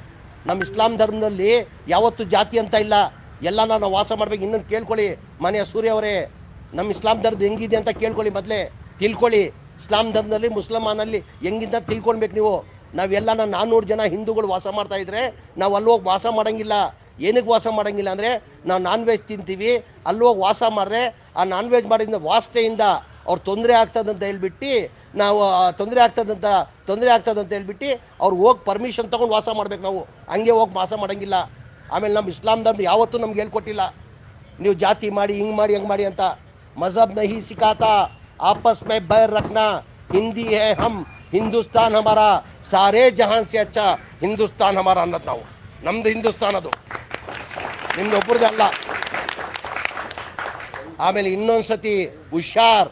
ನಮ್ಮ ಇಸ್ಲಾಂ ಧರ್ಮದಲ್ಲಿ ಯಾವತ್ತೂ ಜಾತಿ ಅಂತ ಇಲ್ಲ. ಎಲ್ಲ ನಾವು ವಾಸ ಮಾಡ್ಬೇಕು. ಇನ್ನೊಂದು ಕೇಳ್ಕೊಳ್ಳಿ ಮನೆಯ ಸೂರ್ಯ ಅವರೇ. ನಮ್ಮ ಇಸ್ಲಾಂ ಧರ್ಮದ ಹೆಂಗಿದೆ ಅಂತ ಕೇಳ್ಕೊಳ್ಳಿ ಮೊದಲೇ. ತಿಳ್ಕೊಳ್ಳಿ. ಇಸ್ಲಾಂ ಧರ್ಮದಲ್ಲಿ ಮುಸ್ಲಮಾನಲ್ಲಿ ಹೆಂಗಿಂತ ತಿಳ್ಕೊಳ್ಬೇಕು ನೀವು? ನಾವೆಲ್ಲ ನಾನ್ನೂರು ಜನ ಹಿಂದೂಗಳು ವಾಸ ಮಾಡ್ತಾ ಇದ್ರೆ ನಾವು ಹೋಗಿ ವಾಸ ಮಾಡೋಂಗಿಲ್ಲ. ಏನಕ್ಕೆ ವಾಸ ಮಾಡೋಂಗಿಲ್ಲ ಅಂದರೆ ನಾವು ನಾನ್ ವೆಜ್ ತಿಂತೀವಿ, ಅಲ್ಲಿ ಹೋಗಿ ವಾಸ ಮಾಡಿದ್ರೆ ಆ ನಾನ್ ವೆಜ್ ಮಾಡಿದ ವಾಸ್ತೆಯಿಂದ ಅವ್ರು ತೊಂದರೆ ಆಗ್ತದಂತ ಹೇಳ್ಬಿಟ್ಟು ನಾವು ತೊಂದರೆ ಆಗ್ತದಂತ ತೊಂದರೆ ಆಗ್ತದಂತ ಹೇಳ್ಬಿಟ್ಟು ಅವ್ರು ಹೋಗಿ ಪರ್ಮಿಷನ್ ತೊಗೊಂಡು ವಾಸ ಮಾಡ್ಬೇಕು ನಾವು. ಹಂಗೆ ಹೋಗಿ ವಾಸ ಮಾಡೋಂಗಿಲ್ಲ. ಆಮೇಲೆ ನಮ್ಮ ಇಸ್ಲಾಂ ಧರ್ಮ ಯಾವತ್ತೂ ನಮ್ಗೆ ಹೇಳ್ಕೊಟ್ಟಿಲ್ಲ. ನೀವು ಜಾತಿ ಮಾಡಿ, ಹಿಂಗೆ ಮಾಡಿ, ಹಂಗೆ ಮಾಡಿ ಅಂತ. ಮಜಬ್ ನಹಿ ಸಿಖಾತಾ ಆಪಸ್ ಮೇ बैर रखना हिंदी है हम हिंदुस्तान हमारा सारे जहान से अच्छा हिंदुस्तान हमारा ಅನ್ನೋದು ನಾವು ನಮ್ದು ಹಿಂದೂಸ್ತಾನ್ ಅದು ನಿಮ್ದು ಒಬ್ಬರದ್ದು ಅಲ್ಲ ಆಮೇಲೆ ಇನ್ನೊಂದು ಸತಿ ಹುಷಾರ್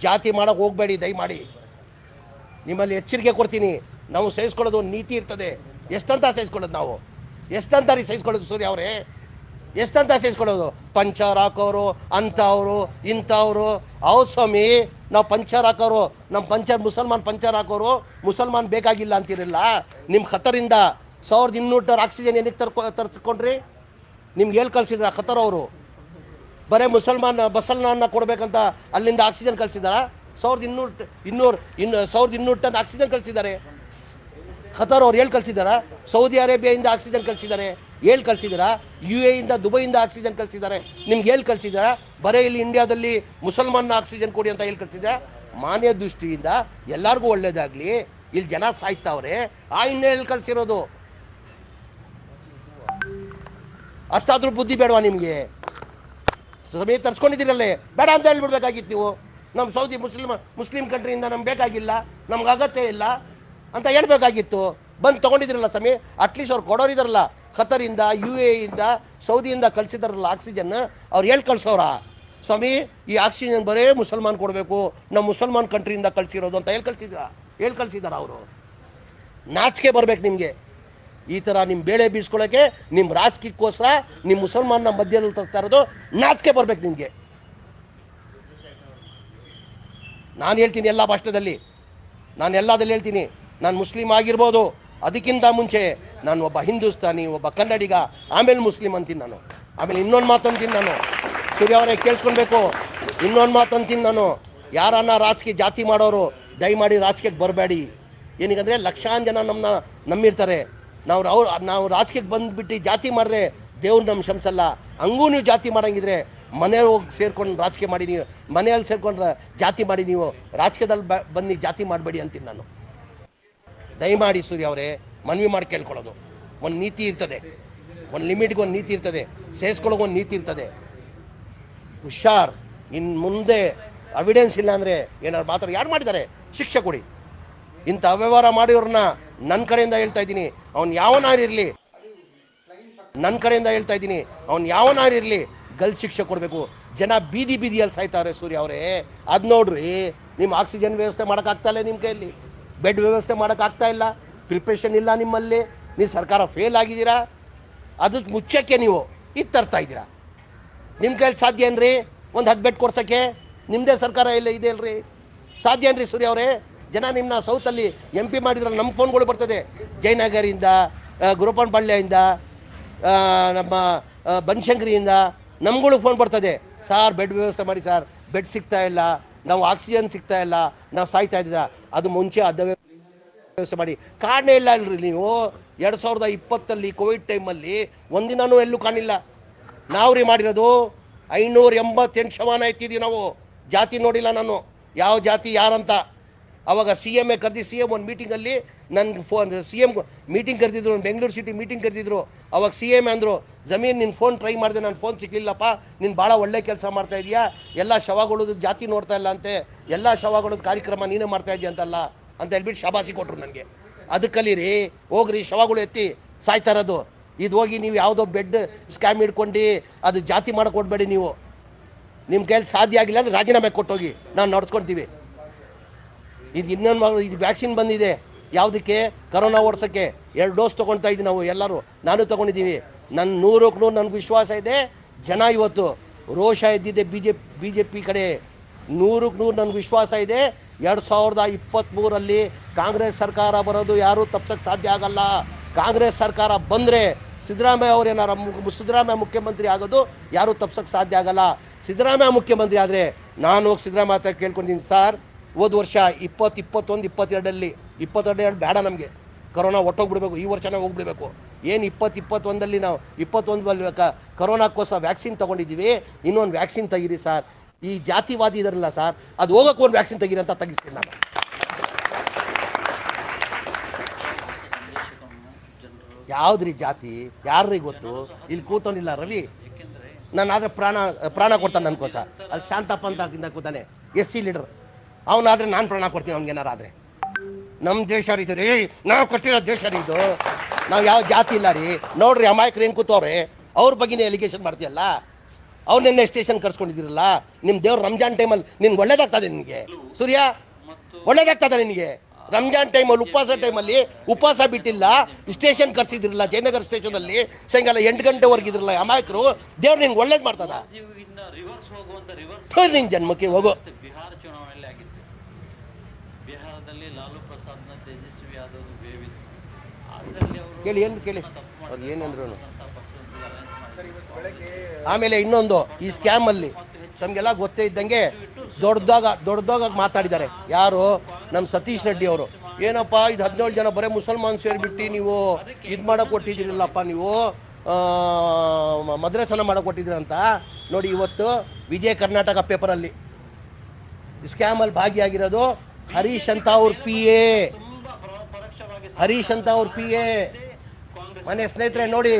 ಜಾತಿ ಮಾಡೋಕೆ ಹೋಗಬೇಡಿ ದಯಮಾಡಿ ನಿಮ್ಮಲ್ಲಿ ಎಚ್ಚರಿಕೆ ಕೊಡ್ತೀನಿ ನಾವು ಸಹಿಸ್ಕೊಳ್ಳೋದು ಒಂದು ನೀತಿ ಇರ್ತದೆ ಎಷ್ಟಂತ ಸಹಿಸ್ಕೊಳ್ಳೋದು ನಾವು ಎಷ್ಟಂತ ರೀ ಸಹಿಸ್ಕೊಳ್ಳೋದು ಸೂರ್ಯ ಅವರೇ ಎಷ್ಟಂತ ಸೇರಿಸ್ಕೊಳ್ಳೋದು? ಪಂಚರ್ ಹಾಕೋರು, ಅಂಥವ್ರು, ಇಂಥವ್ರು. ಹೌದು ಸ್ವಾಮಿ, ನಾವು ಪಂಚರ್ ಹಾಕೋರು ನಮ್ಮ ಪಂಚರ್ ಮುಸಲ್ಮಾನ್ ಪಂಚರ್ ಹಾಕೋರು, ಮುಸಲ್ಮಾನ್ ಬೇಕಾಗಿಲ್ಲ ಅಂತಿರಲಿಲ್ಲ ನಿಮ್ಮ ಖತರಿಂದ ಸಾವಿರದ ಇನ್ನೂರು ಆಕ್ಸಿಜನ್ ಏನಕ್ಕೆ ತರ್ಕೊ, ತರಿಸ್ಕೊಂಡ್ರಿ? ನಿಮ್ಗೆ ಹೇಳಿ ಕಳಿಸಿದ್ರ? ಖತರ್ ಅವರು. ಬರೇ ಮುಸಲ್ಮಾನ್, ಬಸಲ್ನಾನ್ನ ಕೊಡಬೇಕಂತ ಅಲ್ಲಿಂದ ಆಕ್ಸಿಜನ್ ಕಳಿಸಿದಾರ ಸಾವಿರದ ಇನ್ನೂರು ಇನ್ನೂರು ಇನ್ನು ಸಾವಿರದ ಇನ್ನೂರು ಟನ್ ಆಕ್ಸಿಜನ್ ಕಳಿಸಿದ್ದಾರೆ. ಖತರ್ ಅವ್ರು ಹೇಳಿ ಕಳಿಸಿದಾರ ಸೌದಿ ಅರೇಬಿಯಾದಿಂದ ಆಕ್ಸಿಜನ್ ಕಳಿಸಿದ್ದಾರೆ. ಹೇಳಿ ಕಳಿಸಿದ್ದೀರಾ? ಯು ಎಯಿಂದ ದುಬೈಯಿಂದ ಆಕ್ಸಿಜನ್ ಕಳಿಸಿದ್ದಾರೆ. ನಿಮ್ಗೆ ಹೇಳಿ ಕಳಿಸಿದ್ದೀರಾ? ಬರೀ ಇಲ್ಲಿ ಇಂಡಿಯಾದಲ್ಲಿ ಮುಸಲ್ಮಾನ್ ಆಕ್ಸಿಜನ್ ಕೊಡಿ ಅಂತ ಹೇಳಿ ಕಳಿಸಿದ್ರಾ ಮಾನ್ಯ ದೃಷ್ಟಿಯಿಂದ ಎಲ್ಲರಿಗೂ ಒಳ್ಳೇದಾಗಲಿ. ಇಲ್ಲಿ ಜನ ಸಾಯ್ತಾವ್ರೆ. ಆ ಇನ್ನೇ ಹೇಳಿ ಕಳಿಸಿರೋದು? ಅಷ್ಟಾದ್ರೂ ಬುದ್ಧಿ ಬೇಡವಾ ನಿಮಗೆ? ಸಮಯ ತರಿಸ್ಕೊಂಡಿದ್ದೀರಲ್ಲೇ? ಬೇಡ ಅಂತ ಹೇಳ್ಬಿಡ್ಬೇಕಾಗಿತ್ತು ನೀವು. ನಮ್ಮ ಸೌದಿ ಮುಸ್ಲಿಮ್ ಮುಸ್ಲಿಂ ಕಂಟ್ರಿಯಿಂದ ನಮ್ಗೆ ಬೇಕಾಗಿಲ್ಲ. ನಮ್ಗೆ ಅಗತ್ಯ ಇಲ್ಲ ಅಂತ ಹೇಳ್ಬೇಕಾಗಿತ್ತು. ಬಂದು ತೊಗೊಂಡಿದ್ರಲ್ಲ ಸಮಯ ಅಟ್ಲೀಸ್ಟ್ ಅವ್ರು ಕೊಡೋರಿದಾರಲ್ಲ. ಖತರಿಂದ ಯು ಎ ಇಂದ ಸೌದಿಯಿಂದ ಕಳಿಸಿದಾರಲ್ಲ ಆಕ್ಸಿಜನ್ ಅವ್ರು ಹೇಳಿ ಕಳಿಸೋರ ಸ್ವಾಮಿ, ಈ ಆಕ್ಸಿಜನ್ ಬರೇ ಮುಸಲ್ಮಾನ್ ಕೊಡಬೇಕು. ನಮ್ಮ ಮುಸಲ್ಮಾನ್ ಕಂಟ್ರಿಯಿಂದ ಕಳ್ಸಿರೋದು ಅಂತ ಹೇಳಿ ಕಳಿಸಿದ್ರ, ಹೇಳಿ ಕಳಿಸಿದಾರ ಅವರು. ನಾಚಿಕೆ ಬರಬೇಕು ನಿಮಗೆ. ಈ ಥರ ನಿಮ್ಮ ಬೇಳೆ ಬೀಸ್ಕೊಳ್ಳೋಕ್ಕೆ ನಿಮ್ಮ ರಾಜಕೀಯಕ್ಕೋಸ್ಕರ ನಿಮ್ಮ ಮುಸಲ್ಮಾನ್ನ ಮಧ್ಯದಲ್ಲಿ ತರ್ತಾ ಇರೋದು ನಾಚಿಕೆ ಬರಬೇಕು ನಿಮಗೆ. ನಾನು ಹೇಳ್ತೀನಿ ಎಲ್ಲ ಭಾಷಣದಲ್ಲಿ. ನಾನು ಎಲ್ಲದಲ್ಲಿ ಹೇಳ್ತೀನಿ. ನಾನು ಮುಸ್ಲಿಂ ಆಗಿರ್ಬೋದು. ಅದಕ್ಕಿಂತ ಮುಂಚೆ ನಾನು ಒಬ್ಬ ಹಿಂದೂಸ್ತಾನಿ, ಒಬ್ಬ ಕನ್ನಡಿಗ, ಆಮೇಲೆ ಮುಸ್ಲಿಂ ಅಂತೀನಿ ನಾನು. ಆಮೇಲೆ ಇನ್ನೊಂದು ಮಾತಂತೀನಿ ನಾನು. ಸೂರ್ಯ ಅವರೇ ಕೇಳಿಸ್ಕೊಳ್ಬೇಕು. ಇನ್ನೊಂದು ಮಾತಂತೀನಿ ನಾನು. ಯಾರನ್ನ ರಾಜಕೀಯ ಜಾತಿ ಮಾಡೋರು, ದಯಮಾಡಿ ರಾಜಕೀಯಕ್ಕೆ ಬರಬೇಡಿ. ಏನಕ್ಕಂದರೆ ಲಕ್ಷಾನ್ ಜನ ನಮ್ಮನ್ನ ನಂಬಿರ್ತಾರೆ ನಾವು ಅವ್ರು ನಾವು ರಾಜಕೀಯಕ್ಕೆ ಬಂದುಬಿಟ್ಟು ಜಾತಿ ಮಾಡಿದ್ರೆ ದೇವ್ರು ನಮ್ಮ ಶಂಸಲ್ಲ ಹಂಗೂ ನೀವು ಜಾತಿ ಮಾಡೋಂಗಿದ್ರೆ ಮನೆ ಹೋಗಿ ಸೇರ್ಕೊಂಡು ರಾಜಕೀಯ ಮಾಡಿ ನೀವು ಮನೆಯಲ್ಲಿ ಸೇರ್ಕೊಂಡ್ರೆ ಜಾತಿ ಮಾಡಿ ನೀವು ರಾಜಕೀಯದಲ್ಲಿ ಬ ಬನ್ನಿ ಜಾತಿ ಮಾಡಬೇಡಿ ಅಂತೀನಿ ನಾನು. ದಯಮಾಡಿ ಸೂರ್ಯ ಅವರೇ, ಮನವಿ ಮಾಡಿ ಕೇಳ್ಕೊಳ್ಳೋದು. ಒಂದು ನೀತಿ ಇರ್ತದೆ. ಒಂದು ಲಿಮಿಟ್ಗೆ ಒಂದು ನೀತಿ ಇರ್ತದೆ. ಒಂದು ನೀತಿ ಇರ್ತದೆ. ಹುಷಾರ್ ಇನ್ನು ಮುಂದೆ ಅವಿಡೆನ್ಸ್ ಇಲ್ಲ ಅಂದರೆ ಏನಾದ್ರು ಮಾತ್ರ ಯಾರು ಮಾಡಿದ್ದಾರೆ? ಶಿಕ್ಷೆ ಕೊಡಿ. ಇಂಥ ಅವ್ಯವಹಾರ ಮಾಡಿವ್ರನ್ನ ನನ್ನ ಕಡೆಯಿಂದ ಹೇಳ್ತಾ ಇದ್ದೀನಿ. ಅವ್ನು ಯಾವನಾರಿರಲಿ ನನ್ನ ಕಡೆಯಿಂದ ಹೇಳ್ತಾ ಇದ್ದೀನಿ. ಅವ್ನು ಯಾವನಾರಿರಲಿ ಗಲ್ ಶಿಕ್ಷೆ ಕೊಡಬೇಕು. ಜನ ಬೀದಿ ಬೀದಿಯಲ್ಲಿ ಸಾಯ್ತಾರೆ ಸೂರ್ಯ ಅವರೇ. ಅದು ನೋಡ್ರಿ ನಿಮ್ಮ ಆಕ್ಸಿಜನ್ ವ್ಯವಸ್ಥೆ ಮಾಡೋಕ್ಕಾಗ್ತಾ ಇಲ್ಲ ನಿಮ್ಮ ಕೈಯಲ್ಲಿ. ಬೆಡ್ ವ್ಯವಸ್ಥೆ ಮಾಡೋಕ್ಕಾಗ್ತಾ ಇಲ್ಲ. ಪ್ರಿಪ್ರೇಷನ್ ಇಲ್ಲ ನಿಮ್ಮಲ್ಲಿ. ನೀವು ಸರ್ಕಾರ ಫೇಲ್ ಆಗಿದ್ದೀರಾ? ಅದಕ್ಕೆ ಮುಚ್ಚಕ್ಕೆ ನೀವು ಇದು ತರ್ತಾ ಇದ್ದೀರಾ? ನಿಮ್ಮ ಕೈಲಿ ಸಾಧ್ಯ ಏನ್ರಿ? ಒಂದು ಹತ್ತು ಬೆಡ್ ಕೊಡ್ಸೋಕ್ಕೆ? ನಿಮ್ಮದೇ ಸರ್ಕಾರ ಇಲ್ಲ ಇದೆ ಅಲ್ರಿ? ಸಾಧ್ಯ ಏನ್ರಿ ಸೂರ್ಯ ಅವರೇ? ಜನ ನಿಮ್ಮನ್ನ ಸೌತಲ್ಲಿ ಎಂ ಪಿ ಮಾಡಿದ್ರೆ ನಮ್ಮ ಫೋನ್ಗಳು ಬರ್ತದೆ. ಜಯನಗರಿಂದ ಗುರುಪನ್ಪಳ್ಳಿಯಿಂದ ಆ, ನಮ್ಮ ಬನಶಂಕರಿಯಿಂದ ನಮ್ಗಳು ಫೋನ್ ಬರ್ತದೆ. ಸಾರ್ ಬೆಡ್ ವ್ಯವಸ್ಥೆ ಮಾಡಿ ಸರ್. ಬೆಡ್ ಸಿಗ್ತಾ ಇಲ್ಲ. ನಾವು ಆಕ್ಸಿಜನ್ ಸಿಗ್ತಾ ಇಲ್ಲ, ನಾವು ಸಾಯ್ತಾ ಇದ್ದೀರಾ? ಅದು ಮುಂಚೆ ಅದ ವ್ಯವಸ್ಥೆ ಮಾಡಿ. ಕಾಣೇ ಇಲ್ಲ ಅಲ್ರಿ ನೀವು. ಎರಡು ಸಾವಿರದ ಇಪ್ಪತ್ತಲ್ಲಿ ಕೋವಿಡ್ ಟೈಮಲ್ಲಿ ಒಂದಿನೂ ಎಲ್ಲೂ ಕಾಣಿಲ್ಲ. ನಾವು ರೀ ಮಾಡಿರೋದು ಐನೂರ ಎಂಬತ್ತೆಂಟು ಶವಾನ ಎತ್ತಿದ್ದೀವಿ ನಾವು. ಜಾತಿ ನೋಡಿಲ್ಲ ನಾನು. ಯಾವ ಜಾತಿ ಯಾರಂತ. ಅವಾಗ ಸಿ ಎಂ ಎ ಕರೆದಿ ಸಿ ಎಂ ಒಂದು ಮೀಟಿಂಗಲ್ಲಿ ನನ್ಗೆ ಫೋನ್ ಸಿ ಎಂ ಮೀಟಿಂಗ್ ಕರೆದಿದ್ರು ಬೆಂಗಳೂರು ಸಿಟಿ ಮೀಟಿಂಗ್ ಕರೆದಿದ್ರು. ಅವಾಗ ಸಿ ಎಂ ಅಂದರು, ಜಮೀನ್ ನಿನ್ನ ಫೋನ್ ಟ್ರೈ ಮಾಡಿದೆ ನನ್ನ ಫೋನ್ ಸಿಗ್ಲಿಲ್ಲಪ್ಪ ನೀನು ಭಾಳ ಒಳ್ಳೆ ಕೆಲಸ ಮಾಡ್ತಾ ಇದೆಯಾ? ಎಲ್ಲ ಶವಗಳದ್ದು ಜಾತಿ ನೋಡ್ತಾ ಇಲ್ಲ ಅಂತೆ. ಎಲ್ಲ ಶವಗಳದ್ದು ಕಾರ್ಯಕ್ರಮ ನೀನೇ ಮಾಡ್ತಾ ಇದೆಯಾ ಅಂತಲ್ಲ. ಅಂತ ಹೇಳ್ಬಿಟ್ಟು ಶಬಾಸಿ ಕೊಟ್ಟರು ನನಗೆ. ಅದು ಕಲೀರಿ ಹೋಗ್ರಿ, ಶವಗಳು ಎತ್ತಿ, ಸಾಯ್ತಾ ಇರೋದು. ಇದು ಹೋಗಿ ನೀವು ಯಾವುದೋ ಬೆಡ್ ಸ್ಕ್ಯಾಮ್ ಹಿಡ್ಕೊಂಡು ಅದು ಜಾತಿ ಮಾಡಿಕೊಡ್ಬೇಡಿ ಕೊಡಬೇಡಿ ನೀವು. ನಿಮ್ಮ ಕೈಯಲ್ಲಿ ಸಾಧ್ಯ ಆಗಿಲ್ಲ ಅಂದರೆ ರಾಜೀನಾಮೆ ಕೊಟ್ಟೋಗಿ, ನಾನು ನಡ್ಸ್ಕೊಳ್ತೀವಿ ಇದು ಇನ್ನೊಂದು ಇದು ವ್ಯಾಕ್ಸಿನ್ ಬಂದಿದೆ. ಯಾವುದಕ್ಕೆ? ಕರೋನಾ ಓಡಿಸೋಕ್ಕೆ ಎರಡು ಡೋಸ್ ತೊಗೊಳ್ತಾ ಇದ್ದೀವಿ ನಾವು ಎಲ್ಲರೂ. ನಾನು ತೊಗೊಂಡಿದ್ದೀವಿ. ನನ್ನ ನೂರಕ್ಕೆ ನೂರು ನನಗೆ ವಿಶ್ವಾಸ ಇದೆ. ಜನ ಇವತ್ತು ರೋಷ ಎದ್ದಿದೆ B J B J P ಕಡೆ. ನೂರಕ್ಕೆ ನೂರು ನನಗೆ ವಿಶ್ವಾಸ ಇದೆ. ಎರಡು ಸಾವಿರದ ಇಪ್ಪತ್ತ್ಮೂರಲ್ಲಿ ಕಾಂಗ್ರೆಸ್ ಸರ್ಕಾರ ಬರೋದು ಯಾರೂ ತಪ್ಸೋಕ್ಕೆ ಸಾಧ್ಯ ಆಗಲ್ಲ. ಕಾಂಗ್ರೆಸ್ ಸರ್ಕಾರ ಬಂದರೆ ಸಿದ್ದರಾಮಯ್ಯ ಅವ್ರು ಏನಾರ ಸಿದ್ದರಾಮಯ್ಯ ಮುಖ್ಯಮಂತ್ರಿ ಆಗೋದು ಯಾರೂ ತಪ್ಸೋಕ್ಕೆ ಸಾಧ್ಯ ಆಗಲ್ಲ. ಸಿದ್ದರಾಮಯ್ಯ ಮುಖ್ಯಮಂತ್ರಿ ಆದರೆ ನಾನು ಹೋಗಿ ಸಿದ್ದರಾಮಯ್ಯ ಕೇಳ್ಕೊಂಡಿದ್ದೀನಿ ಸರ್ ಹೋದ ವರ್ಷ ಇಪ್ಪತ್ತು, ಇಪ್ಪತ್ತೊಂದು, ಇಪ್ಪತ್ತೆರಡಲ್ಲಿ ಇಪ್ಪತ್ತೆರಡು ಬೇಡ ನಮಗೆ. ಕರೋನಾ ಒಟ್ಟೋಗ್ಬಿಡ್ಬೇಕು, ಈ ವರ್ಷನೇ ಹೋಗ್ಬಿಡ್ಬೇಕು. ಏನು ಇಪ್ಪತ್ತು, ಇಪ್ಪತ್ತೊಂದಲ್ಲಿ ನಾವು, ಇಪ್ಪತ್ತೊಂದರಲ್ಲಿ ಕರೋನಾಕ್ಕೋಸ್ಕರ ವ್ಯಾಕ್ಸಿನ್ ತೊಗೊಂಡಿದ್ದೀವಿ, ಇನ್ನೊಂದು ವ್ಯಾಕ್ಸಿನ್ ತೆಗೀರಿ ಸರ್. ಈ ಜಾತಿವಾದಿ ಇದರಲ್ಲ ಸರ್, ಅದು ಹೋಗೋಕೆ ಒಂದು ವ್ಯಾಕ್ಸಿನ್ ತೆಗೀರಿ ಅಂತ ತೆಗಿಸ್ತೀನಿ ನಾನು. ಯಾವ್ದ್ರಿ ಜಾತಿ, ಯಾರ್ರಿ ಗೊತ್ತು? ಇಲ್ಲಿ ಕೂತೋನಿಲ್ಲ ರವಿ. ನಾನು ಆದರೆ ಪ್ರಾಣ ಪ್ರಾಣ ಕೊಡ್ತಾನೆ ನನ್ಕೋಸ ಅಲ್ಲಿ ಶಾಂತಪ್ಪ ಅಂತ ಕೂತಾನೆ, ಎಸ್ ಸಿ ಲೀಡರ್. ಅವನಾದ್ರೆ ನಾನು ಪ್ರಾಣ ಕೊಡ್ತೀನಿ, ಅವ್ನಿಗೆ ಏನಾರ ಆದರೆ. ನಮ್ಮ ದೇಶ ರೀ ರೀ. ನಾವು ಕೊಟ್ಟಿರೋ ದೇಶ ರೀ ಇದು. ನಾವು ಯಾವ ಜಾತಿ ಇಲ್ಲ ರೀ. ನೋಡ್ರಿ ಅಮಾಯಕರು ಹೆಂಗೆ ಕೂತವ್ರೆ. ಅವ್ರ ಬಗ್ಗೆನೇ ಎಲಿಗೇಷನ್ ಮಾಡ್ತೀಯಲ್ಲ. ಅವ್ರನ್ನೆನ್ನೆ ಸ್ಟೇಷನ್ ಕರ್ಸ್ಕೊಂಡಿದ್ದೀರಲ್ಲ. ನಿಮ್ಮ ದೇವ್ರು ರಂಜಾನ್ ಟೈಮಲ್ಲಿ ನಿನ್ಗೆ ಒಳ್ಳೇದಾಗ್ತದೆ ನಿನಗೆ. ಸೂರ್ಯ, ಒಳ್ಳೇದಾಗ್ತದೆ ನಿನಗೆ. ರಂಜಾನ್ ಟೈಮಲ್ಲಿ ಉಪವಾಸ ಟೈಮಲ್ಲಿ ಉಪವಾಸ ಬಿಟ್ಟಿಲ್ಲ. ಸ್ಟೇಷನ್ ಕರ್ಸಿದ್ರಲ್ಲ, ಜಯನಗರ ಸ್ಟೇಷನಲ್ಲಿ ಸಾಯಂಕಾಲ ಎಂಟು ಗಂಟೆವರೆಗಿದ್ರಲ್ಲ ಅಮಾಯಕರು. ದೇವ್ರು ನಿಂಗೆ ಒಳ್ಳೇದು ಮಾಡ್ತದ. ನಿನ್ನ ನಿನ್ ಜನ್ಮಕ್ಕೆ ಹೋಗು. ಕೇಳಿ, ಏನು ಕೇಳಿ? ಅದು ಏನಂದ್ರು. ಆಮೇಲೆ ಇನ್ನೊಂದು, ಈ ಸ್ಕ್ಯಾಮಲ್ಲಿ ನಮಗೆಲ್ಲ ಗೊತ್ತೇ ಇದ್ದಂಗೆ ದೊಡ್ಡದಾಗ ದೊಡ್ಡದಾಗ ಮಾತಾಡಿದ್ದಾರೆ. ಯಾರು? ನಮ್ಮ ಸತೀಶ್ ರೆಡ್ಡಿ ಅವರು. ಏನಪ್ಪ, ಇದು ಹದಿನೇಳು ಜನ ಬರೀ ಮುಸಲ್ಮಾನ್ ಸೇರಿಬಿಟ್ಟು ನೀವು ಇದು ಮಾಡಕ್ಕೆ ಕೊಟ್ಟಿದ್ದೀರಲ್ಲಪ್ಪ ನೀವು? ಮದ್ರಸನ ಮಾಡಕ್ಕೆ ಕೊಟ್ಟಿದ್ದೀರ ಅಂತ? ನೋಡಿ, ಇವತ್ತು ವಿಜಯ ಕರ್ನಾಟಕ ಪೇಪರಲ್ಲಿ ಸ್ಕ್ಯಾಮಲ್ಲಿ ಭಾಗಿಯಾಗಿರೋದು ಹರೀಶ್ ಅಂತ ಅವ್ರ ಪಿ ಎ ಹರೀಶ್ ಅಂತ ಅವ್ರ ಪಿ ಎ ಮನೆ ಸ್ನೇಹಿತರೆ, ನೋಡಿ.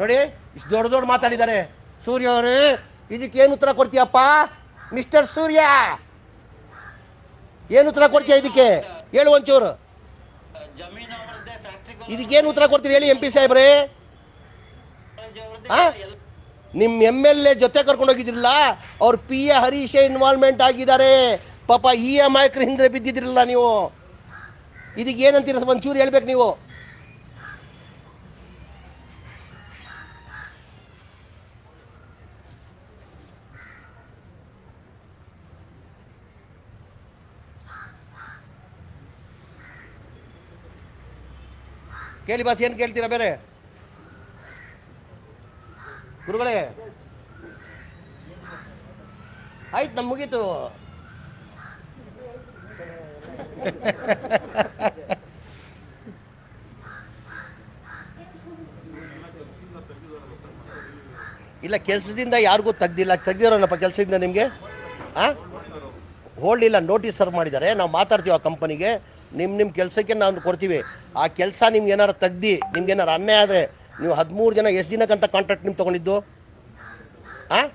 ನೋಡಿ, ಇಷ್ಟು ದೊಡ್ಡ ದೊಡ್ಡ ಮಾತಾಡಿದ್ದಾರೆ. ಸೂರ್ಯ ಅವರು ಏನು ಉತ್ತರ ಕೊಡ್ತೀಯಪ್ಪ? ಮಿಸ್ಟರ್ ಸೂರ್ಯ. ಏನು ಉತ್ತರ ಕೊಡ್ತೀಯ ಇದಕ್ಕೆ? ಹೇಳು ಒಂಚೂರು. ಏನು ಉತ್ತರ ಕೊಡ್ತೀರಿ ಹೇಳಿ ಎಂ ಪಿ ಸಾಹೇಬ್ರೆ? ನಿಮ್ಮ ಎಂ ಎಲ್ ಎ ಜೊತೆ ಕರ್ಕೊಂಡು ಹೋಗಿದ್ರಲ್ಲ? ಅವ್ರ ಪಿ ಎ ಹರೀಶೆ ಇನ್ವಾಲ್ವ್ಮೆಂಟ್ ಆಗಿದ್ದಾರೆ. ಪಾಪ ಈ ಅಮಾಯಕರ ಹಿಂದೆ ಬಿದ್ದಿದ್ರಲ್ಲ ನೀವು. ಇದಕ್ಕೆ ಏನಂತೀರ ಒಂಚೂರು ಹೇಳ್ಬೇಕು ನೀವು. ಕೇಳಿ ಬಾಸ್, ಏನು ಕೇಳ್ತೀರಾ ಬೇರೆ? ಗುರುಗಳೇ. ಆಯ್ತು ನಮ್ಮ ಮುಗೀತು. ಇಲ್ಲ, ಕೆಲಸದಿಂದ ಯಾರಿಗೂ ತೆಗ್ದಿಲ್ಲ. ತೆಗ್ದಿರೋನಪ್ಪ ಕೆಲಸದಿಂದ ನಿಮಗೆ? ಹಾಂ ಹೋಲ್ಡ್ ಇಲ್ಲ ನೋಟಿಸ್ ಸರ್ವ್ ಮಾಡಿದ್ದಾರೆ. ನಾವು ಮಾತಾಡ್ತೀವಿ ಆ ಕಂಪನಿಗೆ ನಿಮ್ಮ ನಿಮ್ಮ ಕೆಲಸಕ್ಕೆ ನಾವು ಕೊಡ್ತೀವಿ. ಆ ಕೆಲಸ ನಿಮ್ಗೆ ಏನಾರು ತೆಗ್ದು, ನಿಮ್ಗೆ ಏನಾರು ಅನ್ಯಾಯ ಆದರೆ ನೀವು ಹದಿಮೂರು ಜನ ಎಷ್ಟು ದಿನಕ್ಕಂತ ಕಾಂಟ್ರಾಕ್ಟ್ ನಿಮ್ಗೆ ತೊಗೊಂಡಿದ್ದು? ಹಾಂ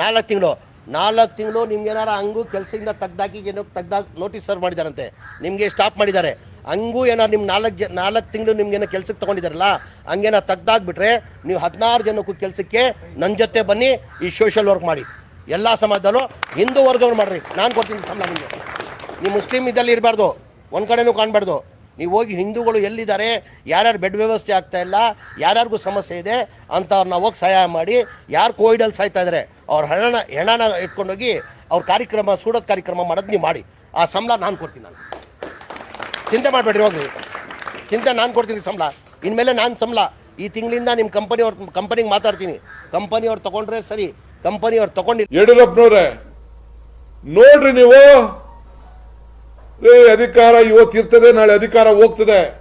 ನಾಲ್ಕು ತಿಂಗಳು. ನಾಲ್ಕು ತಿಂಗಳು ನಿಮ್ಗೆ ಏನಾರು ಹಂಗೂ ಕೆಲಸದಿಂದ ತೆಗ್ದಾಕಿ ಏನೋ ತೆಗ್ದಾಕ್ ನೋಟಿಸ್ ಸರ್ವ್ ಮಾಡಿದಾರಂತೆ. ನಿಮಗೆ ಸ್ಟಾಪ್ ಮಾಡಿದ್ದಾರೆ. ಹಂಗೂ ಏನಾರು ನಿಮ್ಮ ನಾಲ್ಕು ಜ ನಾಲ್ಕು ತಿಂಗಳು ನಿಮ್ಗೇನೋ ಕೆಲಸಕ್ಕೆ ತೊಗೊಂಡಿದ್ದಾರಲ್ಲ, ಹಂಗೇನೋ ತೆಗ್ದಾಕ್ಬಿಟ್ರೆ ನೀವು ಹದಿನಾರು ಜನಕ್ಕೂ ಕೆಲಸಕ್ಕೆ ನನ್ನ ಜೊತೆ ಬನ್ನಿ, ಈ ಸೋಷಿಯಲ್ ವರ್ಕ್ ಮಾಡಿ. ಎಲ್ಲ ಸಮಾಜದಲ್ಲೂ ಹಿಂದೂ ವರ್ಗವ್ರು ಮಾಡಿರಿ. ನಾನು ಕೊಡ್ತೀನಿ ಸಂಬಳ ನಿಮಗೆ. ನೀವು ಮುಸ್ಲಿಂ ಇದ್ದಲ್ಲಿ ಇರಬಾರ್ದು. ಒಂದು ಕಡೆನೂ ಕಾಣಬಾರ್ದು. ನೀವು ಹೋಗಿ ಹಿಂದೂಗಳು ಎಲ್ಲಿದ್ದಾರೆ, ಯಾರ್ಯಾರು ಬೆಡ್ ವ್ಯವಸ್ಥೆ ಆಗ್ತಾ ಇಲ್ಲ, ಯಾರ್ಯಾರಿಗೂ ಸಮಸ್ಯೆ ಇದೆ ಅಂಥವ್ರನ್ನ ಹೋಗಿ ಸಹಾಯ ಮಾಡಿ, ಯಾರು ಕೋವಿಡಲ್ಲಿ ಸಾಯ್ತಾ ಇದ್ದಾರೆ ಅವ್ರ ಹಣನ, ಹೆಣನ ಇಟ್ಕೊಂಡೋಗಿ ಅವ್ರ ಕಾರ್ಯಕ್ರಮ, ಸೂಡೋದು ಕಾರ್ಯಕ್ರಮ ಮಾಡೋದು ನೀವು ಮಾಡಿ. ಆ ಸಂಬಳ ನಾನು ಕೊಡ್ತೀನಿ ನಾನು. ಚಿಂತೆ ಮಾಡಬೇಡ್ರಿ, ಹೋಗ್ರಿ. ಚಿಂತೆ ನಾನು ಕೊಡ್ತೀನಿ ಸಂಬಳ. ಇನ್ಮೇಲೆ ನಾನು ಸಂಬಳ. ಈ ತಿಂಗಳಿಂದ ನಿಮ್ಮ ಕಂಪನಿಯವ್ರ ಕಂಪನಿಗೆ ಮಾತಾಡ್ತೀನಿ. ಕಂಪನಿಯವ್ರು ತಗೊಂಡ್ರೆ ಸರಿ ಕಂಪನಿಯವ್ರು ತೊಗೊಂಡು ಯಡಿಯೂರಪ್ಪನವ್ರೆ, ನೋಡ್ರಿ ನೀವು. ರೀ ಅಧಿಕಾರ ಇವತ್ತಿರ್ತದೆ ನಾಳೆ ಅಧಿಕಾರ ಹೋಗ್ತದೆ.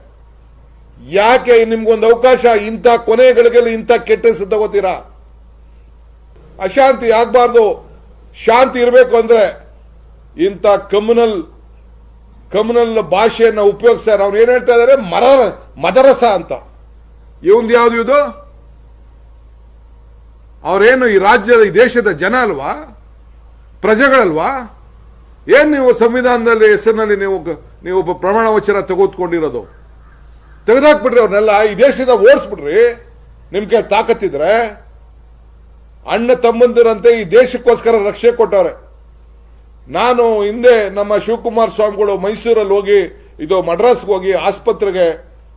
ಯಾಕೆ ನಿಮ್ಗೊಂದು ಅವಕಾಶ ಇಂಥ ಕೊನೆಗಳಿಗೆಲ್ಲ ಇಂಥ ಕೆಟ್ಟ ತಗೋತೀರಾ ಅಶಾಂತಿ ಆಗಬಾರ್ದು. ಶಾಂತಿ ಇರಬೇಕು ಅಂದ್ರೆ ಇಂಥ ಕಮ್ಯುನಲ್ ಕಮ್ಯುನಲ್ ಭಾಷೆಯನ್ನು ಉಪಯೋಗಿಸ್ತಾರೆ. ಅವ್ರು ಏನ್ ಹೇಳ್ತಾ ಇದಾರೆ? ಮರ, ಮದರಸ ಅಂತ. ಇವಂದು ಯಾವ್ದು ಇದು? ಅವರೇನು ಈ ರಾಜ್ಯದ, ಈ ದೇಶದ ಜನ ಅಲ್ವಾ? ಪ್ರಜೆಗಳಲ್ವಾ? ಏನ್ ನೀವು ಸಂವಿಧಾನದಲ್ಲಿ ಹೆಸರಿನಲ್ಲಿ ನೀವು ನೀವು ಪ್ರಮಾಣ ವಚನ ತೆಗೆದುಕೊಂಡಿರೋದು? ತೆಗೆದಾಕ್ಬಿಟ್ರಿ ಅವ್ರನ್ನೆಲ್ಲ. ಈ ದೇಶದಿಂದ ಓಡಿಸ್ಬಿಡ್ರಿ. ನಿಮ್ಗೆ ತಾಕತ್ತಿದ್ರೆ ಅಣ್ಣ ತಮ್ಮಂದಿರಂತೆ ಈ ದೇಶಕ್ಕೋಸ್ಕರ ರಕ್ಷೆ ಕೊಟ್ಟವ್ರೆ. ನಾನು ಹಿಂದೆ ನಮ್ಮ ಶಿವಕುಮಾರ್ ಸ್ವಾಮಿಗಳು ಮೈಸೂರಲ್ಲಿ ಹೋಗಿ, ಇದು ಮಡ್ರಾಸ್ಗೆ ಹೋಗಿ ಆಸ್ಪತ್ರೆಗೆ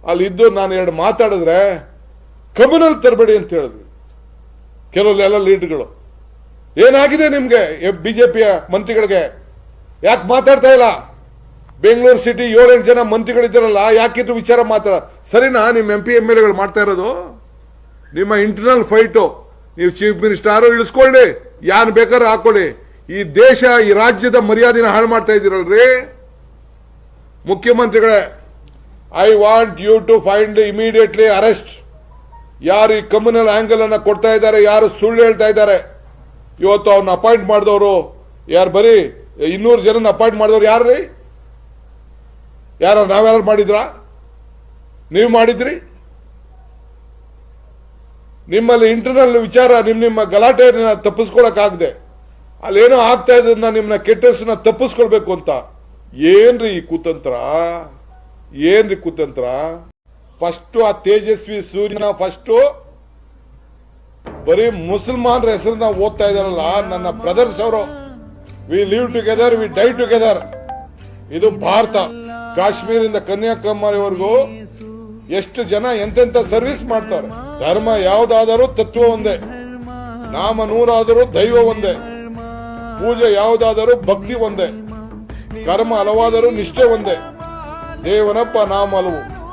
ಅಲ್ಲಿ ಇದ್ದು ನಾನು ಎರಡು ಮಾತಾಡಿದ್ರೆ ಕಮ್ಯುನಲ್ ತರಬೇಡಿ ಅಂತ ಹೇಳಿದ್ವಿ. ಕೆಲವೆಲ್ಲ ಲೀಡ್ಗಳು. ಏನಾಗಿದೆ ನಿಮ್ಗೆ ಬಿಜೆಪಿಯ ಮಂತ್ರಿಗಳಿಗೆ? ಯಾಕೆ ಮಾತಾಡ್ತಾ ಇಲ್ಲ? ಬೆಂಗಳೂರು ಸಿಟಿ ಏಳೆಂಟು ಜನ ಮಂತ್ರಿಗಳಿದ್ದಾರಲ್ಲ, ಯಾಕಿದ್ರು ವಿಚಾರ ಮಾತ್ರ. ಸರಿನಾ ನಿಮ್ಮ ಎಂ ಪಿ ಎಂ ಎಲ್ ಎಗಳು ಮಾಡ್ತಾ ಇರೋದು? ನಿಮ್ಮ ಇಂಟರ್ನಲ್ ಫೈಟು ನೀವು ಚೀಫ್ ಮಿನಿಸ್ಟರ್ ಇಳಿಸ್ಕೊಳ್ಳಿ ಯಾರು ಬೇಕಾದ್ರೂ ಹಾಕೊಳ್ಳಿ. ಈ ದೇಶ, ಈ ರಾಜ್ಯದ ಮರ್ಯಾದೆನ ಹಾಳು ಮಾಡ್ತಾ ಇದ್ದೀರಲ್ರಿ? ಮುಖ್ಯಮಂತ್ರಿಗಳೇ I want you to find immediately arrest ಯಾರು ಈ ಕಮ್ಯುನಲ್ ಆ್ಯಂಗಲ್ ಅನ್ನು ಕೊಡ್ತಾ ಇದ್ದಾರೆ, ಯಾರು ಸುಳ್ಳು ಹೇಳ್ತಾ ಇದ್ದಾರೆ? ಇವತ್ತು ಅವ್ನ ಅಪಾಯಿಂಟ್ ಮಾಡಿದವರು ಯಾರು ಬರೀ ಇನ್ನೂರು ಜನ ಅಪಾಯಿಂಟ್ ಮಾಡಿದವ್ರು ರೀ? ಯಾರ, ನಾವ್ಯಾರು ಮಾಡಿದ್ರಾ? ನೀವು ಮಾಡಿದ್ರಿ? ನಿಮ್ಮಲ್ಲಿ ಇಂಟರ್ನಲ್ ವಿಚಾರ, ನಿಮ್, ನಿಮ್ಮ ಗಲಾಟೆಯನ್ನ ತಪ್ಪಿಸ್ಕೊಳಕ್ಕಾಗದೆ. ಅಲ್ಲೇನೋ ಆಗ್ತಾ ಇದ್ದನ್ನ ನಿಮ್ಮನ್ನ ಕೆಟ್ಟ ಹೆಸರನ್ನ ತಪ್ಪಿಸ್ಕೊಳ್ಬೇಕು ಅಂತ. ಏನ್ರಿ ಈ ಕುತಂತ್ರ? ಏನ್ರಿ ಕುತಂತ್ರ? ಫಸ್ಟ್ ಆ ತೇಜಸ್ವಿ ಸೂರ್ಯನ ಫಸ್ಟ್ ಬರೀ ಮುಸಲ್ಮಾನರ ಹೆಸರನ್ನ ಓದ್ತಾ ಇದಾರಲ್ಲ ನನ್ನ ಬ್ರದರ್ಸ್ ಅವರು. We live together we die together ಇದು ಭಾರತ. ಕಾಶ್ಮೀರಿಂದ ಕನ್ಯಾಕುಮಾರಿವರೆಗೂ ಎಷ್ಟು ಜನ ಎಂತೆಂತ ಸರ್ವಿಸ್ ಮಾಡ್ತಾರೆ. ಧರ್ಮ ಯಾವ್ದಾದರೂ ತತ್ವ ಒಂದೇ. ನಾಮ ನೂರಾದರೂ ದೈವ ಒಂದೇ. ಪೂಜೆ ಯಾವುದಾದರೂ ಭಕ್ತಿ ಒಂದೇ. ಕರ್ಮ ಹಲವಾದರೂ ನಿಷ್ಠೆ ಒಂದೇ. ದೇವನಪ್ಪ ನಾಮ ಹಲವು